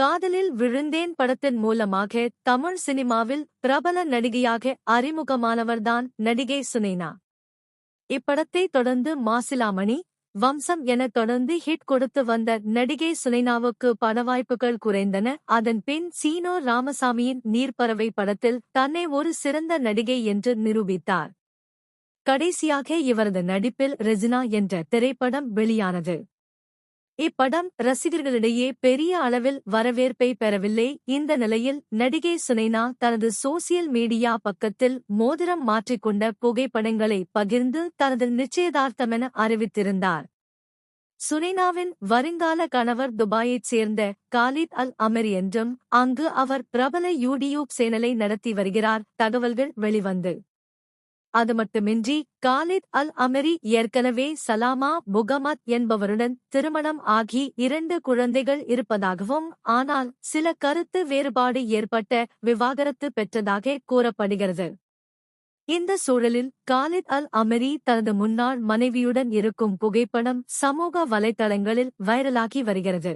காதலில் விழுந்தேன் படத்தின் மூலமாக தமிழ் சினிமாவில் பிரபல நடிகையாக அறிமுகமானவர்தான் நடிகை சுனைனா. இப்படத்தை தொடர்ந்து மாசிலாமணி வம்சம் என தொடர்ந்து ஹிட் கொடுத்து வந்த நடிகை சுனைனாவுக்கு படவாய்ப்புகள் குறைந்தன. அதன் பின் சீனோ ராமசாமியின் நீர்ப்பறவை படத்தில் தன்னை ஒரு சிறந்த நடிகை என்று நிரூபித்தார். கடைசியாக இவரது நடிப்பில் ரெஜினா என்ற திரைப்படம் வெளியானது. இப்படம் ரசிகர்களிடையே பெரிய அளவில் வரவேற்பை பெறவில்லை. இந்த நிலையில் நடிகை சுனைனா தனது சோசியல் மீடியா பக்கத்தில் மோதிரம் மாற்றிக்கொண்ட புகைப்படங்களை பகிர்ந்து தனது நிச்சயதார்த்தமென அறிவித்திருந்தார். சுனைனாவின் வருங்கால கணவர் துபாயைச் சேர்ந்த காலித் அல் அமர் என்றும் அங்கு அவர் பிரபல யூடியூப் சேனலை நடத்தி வருகிறார். தகவல்கள் வெளிவந்து அது மட்டுமின்றி காலித் அல் அமெரி ஏற்கனவே சலாமா முகமத் என்பவருடன் திருமணம் ஆகி இரண்டு குழந்தைகள் இருப்பதாகவும் ஆனால் சில கருத்து வேறுபாடு ஏற்பட்ட விவாகரத்து பெற்றதாக கூறப்படுகிறது. இந்த சூழலில் காலித் அல் அமெரி தனது முன்னாள் மனைவியுடன் இருக்கும் புகைப்படம் சமூக வலைதளங்களில் வைரலாகி வருகிறது.